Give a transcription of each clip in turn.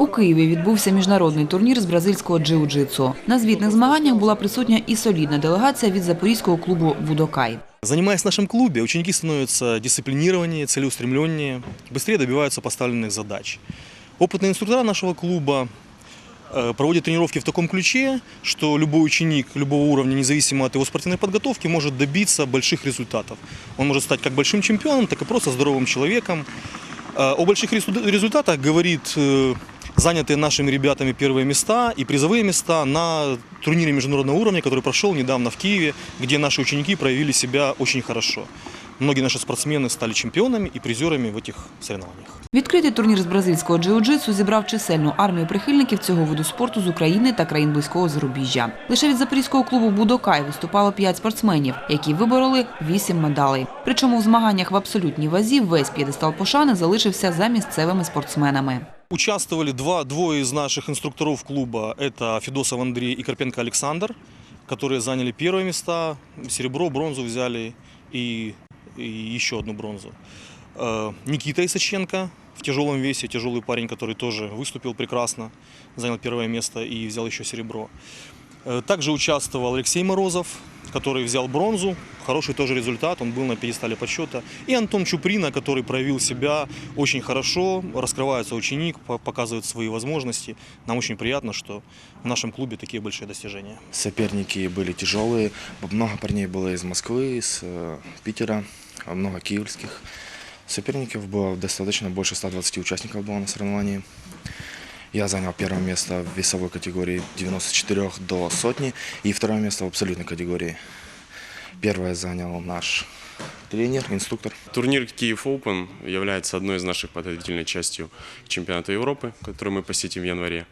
У Києві відбувся міжнародний турнір з бразильського джиу-джитсу. На звітних змаганнях була присутня і солідна делегація від запорізького клубу Будокай. Занимаясь в нашем клубе, ученики становятся дисциплинированнее, целеустремленнее, быстрее добиваются поставленных задач. Опытные инструктора нашего клуба э, проводят тренировки в таком ключе, что любой ученик любого уровня, независимо от его спортивной подготовки, может добиться больших результатов. Он может стать как большим чемпионом, так и просто здоровым человеком. Э, О больших резу- результатах говорит э, занятые нашими ребятами первые места и призовые места на турнире международного уровня, который прошел недавно в Киеве, где наши ученики проявили себя очень хорошо. Многие наши спортсмены стали чемпионами и призерами в этих соревнованиях. Відкритий турнір з бразильського джиу-джитсу зібрав чисельну армію прихильників цього виду спорту з України та країн близького зарубіжжя. Лише від запорізького клубу Будокай виступало п'ять спортсменів, які вибороли вісім медалей. Причому в змаганнях в абсолютній вазі весь п'єдестал пошани залишився за місцевими спортсменами. Участвовали два, двое из наших инструкторов клуба. Это Федосов Андрей и Карпенко Александр, которые заняли первые места. Серебро, бронзу взяли и, и еще одну бронзу. Э, Никита Исаченко в тяжелом весе, тяжелый парень, который тоже выступил прекрасно, занял первое место и взял еще серебро. Э, Также участвовал Алексей Морозов, который взял бронзу. Хороший тоже результат, он был на пьедестале подсчета. И Антон Чуприна, который проявил себя очень хорошо, раскрывается ученик, по- показывает свои возможности. Нам очень приятно, что в нашем клубе такие большие достижения. Соперники были тяжелые. Много парней было из Москвы, из э, Питера, много киевских. Соперников было достаточно, больше 120 участников было на соревновании. Я занял первое место в весовой категории 94 до сотни и второе место в абсолютной категории. Первое занял наш тренер, инструктор. Турнир Киев Open является одной из наших подготовительной частью к чемпионату Европы, который мы посетим в январе.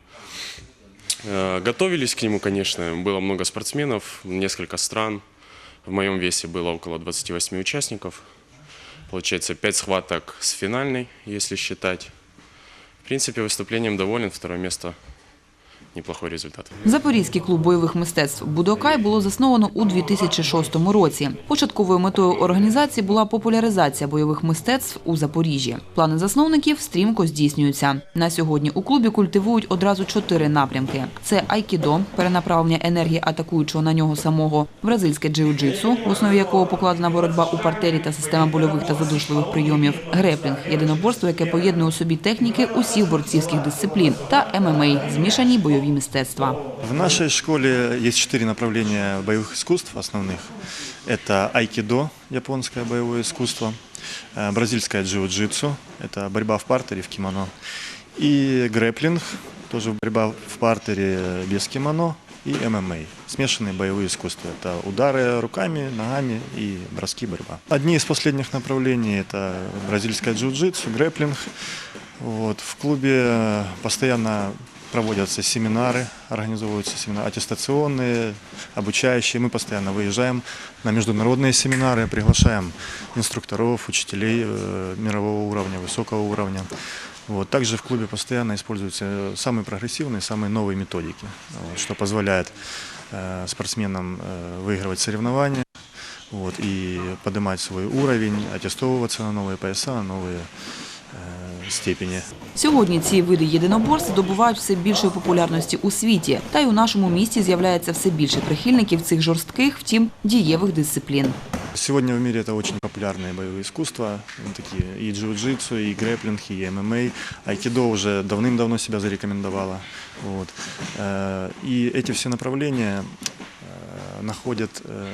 Э, Готовились к нему, конечно, было много спортсменов, несколько стран. В моем весе было около 28 участников. Получается 5 схваток с финальной, если считать. Принципе, выступлением доволен. Второе место – неплохой результат. Запорізький клуб бойових мистецтв Будокай було засновано у 2006 році. Початковою метою організації була популяризація бойових мистецтв у Запоріжжі. Плани засновників стрімко здійснюються. На сьогодні у клубі культивують одразу чотири напрямки: це айкідо, перенаправлення енергії атакуючого на нього самого, бразильське джиу-джитсу, в основі якого покладена боротьба у партері та система больових та задушливих прийомів, греплінг єдиноборство, яке поєднує у собі техніки усіх борцівських дисциплін, та ММА – змішані бойові бойові мистецтва. В нашій школі є чотири направлення бойових іскусств основних. Це айкідо, японське бойове іскусство, э, бразильське джиу-джитсу, це боротьба в партері в кімоно, і греплінг, теж боротьба в партері без кімоно, и ММА. Смешанные боевые искусства. Это удары руками, ногами и броски борьба. Одни из последних направлений – это бразильская джиу-джитсу, грэплинг. Вот. В клубе постоянно проводятся семинары, организовываются семинары аттестационные, обучающие. Мы постоянно выезжаем на международные семинары, приглашаем инструкторов, учителей э, мирового уровня, высокого уровня. Вот. Также в клубе постоянно используются самые прогрессивные, самые новые методики, вот, что позволяет э, спортсменам э, выигрывать соревнования вот, и поднимать свой уровень, аттестовываться на новые пояса, на новые э, степени. Сьогодні ці види єдиноборств здобувають все більшої популярності у світі, та й у нашому місті з'являється все більше прихильників цих жорстких, втім дієвих дисциплін. Сегодня в мире это очень популярные боевые искусства, ну, такие и джиу-джитсу, и грэплинг, и ММА. Айкидо уже давным-давно себя зарекомендовало. Вот. Э, И эти все направления э, находят э,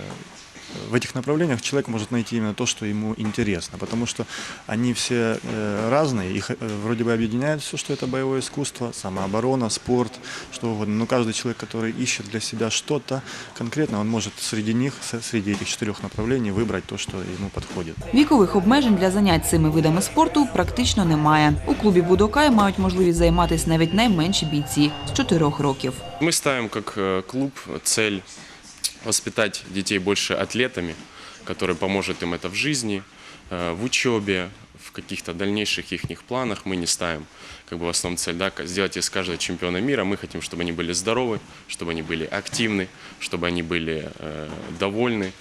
в этих направлениях человек может найти именно то, что ему интересно, потому что они все э, разные, их э, вроде бы объединяет все, что это боевое искусство, самооборона, спорт, что угодно. Но каждый человек, который ищет для себя что-то конкретно, он может среди них, с- среди этих четырех направлений выбрать то, что ему подходит. Вікових обмежень для занять цими видами спорту практично немає. У клубі Будокай мають можливість займатися навіть найменші бійці з 4 років. Мы ставим как э, клуб цель воспитать детей больше атлетами, который поможет им это в жизни, э, в учебе, в каких-то дальнейших их планах мы не ставим как бы в основном цель, да, сделать из каждого чемпиона мира. Мы хотим, чтобы они были здоровы, чтобы они были активны, чтобы они были э, довольны.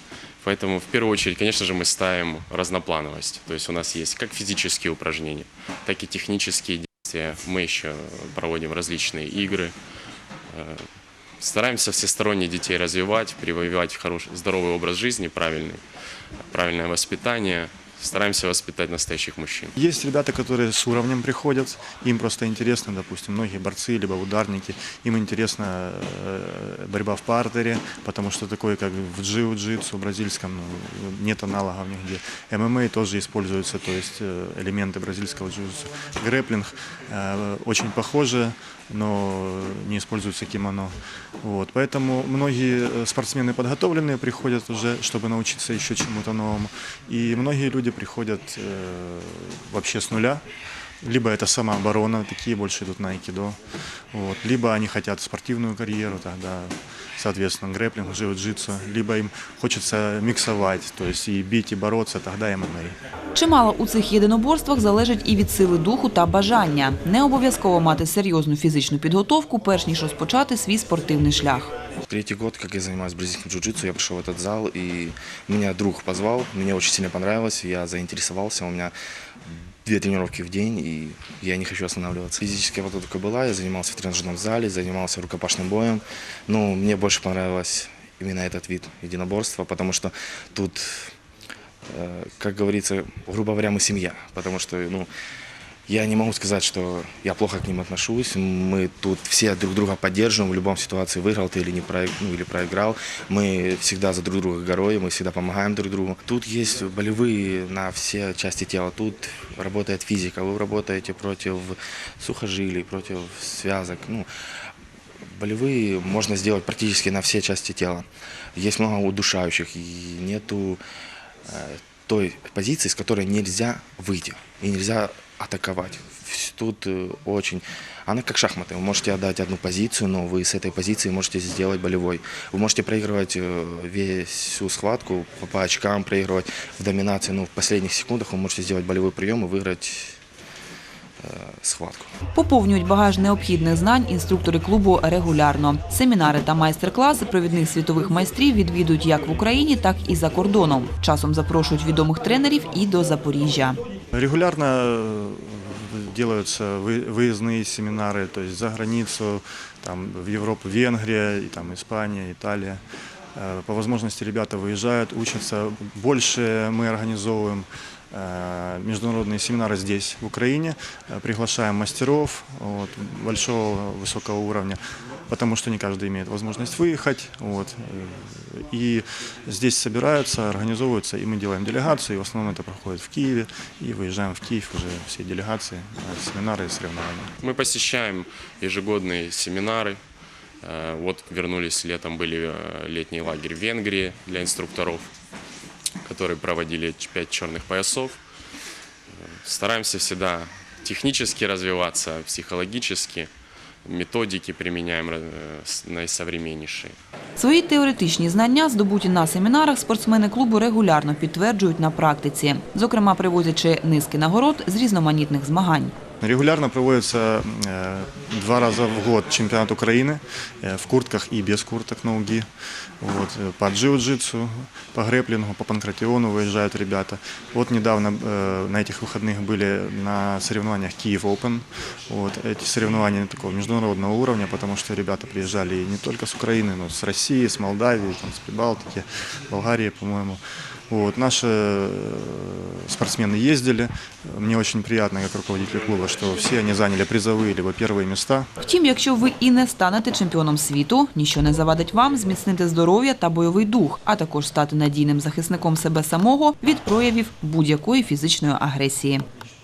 Поэтому в первую очередь, конечно же, мы ставим разноплановость. То есть у нас есть как физические упражнения, так и технические действия. Мы еще проводим различные игры. Э, Стараемся всесторонне детей развивать, прививать хороший, здоровый образ жизни, правильный, правильное воспитание. Стараемся воспитать настоящих мужчин. Есть ребята, которые с уровнем приходят, им просто интересно, допустим, многие борцы, либо ударники, им интересна э, борьба в партере, потому что такое, как в джиу-джитсу бразильском, ну, нет аналогов нигде. ММА тоже используются, то есть э, элементы бразильского джиу-джитсу. Грэплинг э, очень похоже, но не используется кимоно. Вот. Поэтому многие спортсмены подготовленные приходят уже, чтобы научиться еще чему-то новому. И многие люди приходят э, вообще с нуля. Либо это самооборона, такие больше идут на айкидо. Вот. Либо они хотят спортивную карьеру, тогда, соответственно, грэплинг, джиу-джитсу. Либо им хочется миксовать, то есть и бить, и бороться, тогда ММА. Чимало у цих єдиноборствах залежить і від сили духу та бажання. Не обов'язково мати серйозну фізичну підготовку, перш ніж розпочати свій спортивний шлях. Третий год, как я занимаюсь бразильским джиу-джитсу, я пришел в этот зал, и меня друг позвал, мне очень сильно понравилось, я заинтересовался, у меня две тренировки в день, и я не хочу останавливаться. Физическая подготовка была, я занимался в тренажерном зале, занимался рукопашным боем, но мне больше понравилось именно этот вид единоборства, потому что тут, э, как говорится, грубо говоря, мы семья, потому что, ну, я не могу сказать, что я плохо к ним отношусь. Мы тут все друг друга поддерживаем в любом ситуации, выиграл ты или не про, ну, или проиграл. Мы всегда за друг друга горой, мы всегда помогаем друг другу. Тут есть болевые на все части тела. Тут работает физика. Вы работаете против сухожилий, против связок. Ну, болевые можно сделать практически на все части тела. Есть много удушающих, и нету э, той позиции, с которой нельзя выйти и нельзя атаковать. Вс- Тут э, очень... Она как шахматы. Вы можете отдать одну позицию, но вы с этой позиции можете сделать болевой. Вы можете проигрывать э, весь всю схватку по, по очкам, проигрывать в доминации, но в последних секундах вы можете сделать болевой прием и выиграть э, схватку. Поповнюють багаж необхідних знань інструктори клубу регулярно. Семінари та майстер-класи провідних світових майстрів відвідують як в Україні, так і за кордоном. Часом запрошують відомих тренерів і до Запоріжжя. Регулярно э, делаются вы- выездные семинары, то есть за границу, там, в Европу, Венгрия, и, там, Испания, Италия. Э, По возможности ребята выезжают, учатся. Больше мы организовываем э, Международные семинары здесь, в Украине. Э, Приглашаем мастеров вот, большого, высокого уровня, потому что не каждый имеет возможность выехать. Вот. Э, И здесь собираются, организовываются, и мы делаем делегацию, и в основном это проходит в Киеве, и выезжаем в Киев уже всей делегации на семинары и соревнования. Мы посещаем ежегодные семинары. Э, Вот вернулись летом, были э, летний лагерь в Венгрии для инструкторов, которые проводили ч- пять черных поясов. Э, Стараемся всегда технически развиваться, психологически. Методики применяем э, с- наисовременнейшие. Свої теоретичні знання, здобуті на семінарах, спортсмени клубу регулярно підтверджують на практиці, зокрема привозячи низки нагород з різноманітних змагань. Регулярно проводится э, два раза в год чемпионат Украины э, в куртках и без курток на УГИ. Вот, э, по джиу-джитсу, по грэплингу, по панкратиону выезжают ребята. Вот недавно э, на этих выходных были на соревнованиях Киев Open. Вот, эти соревнования такого международного уровня, потому что ребята приезжали не только с Украины, но и с России, с Молдавии, там, с Прибалтики, Болгарии, по-моему. Вот, наши э, спортсмены ездили. Мне очень приятно, как руководитель клуба, что все они заняли призовые либо первые места. Втім, якщо ви і не станете чемпіоном світу, ніщо не завадить вам зміцнити здоров'я та бойовий дух, а також стати надійним захисником себе самого від проявів будь-якої фізичної агресії.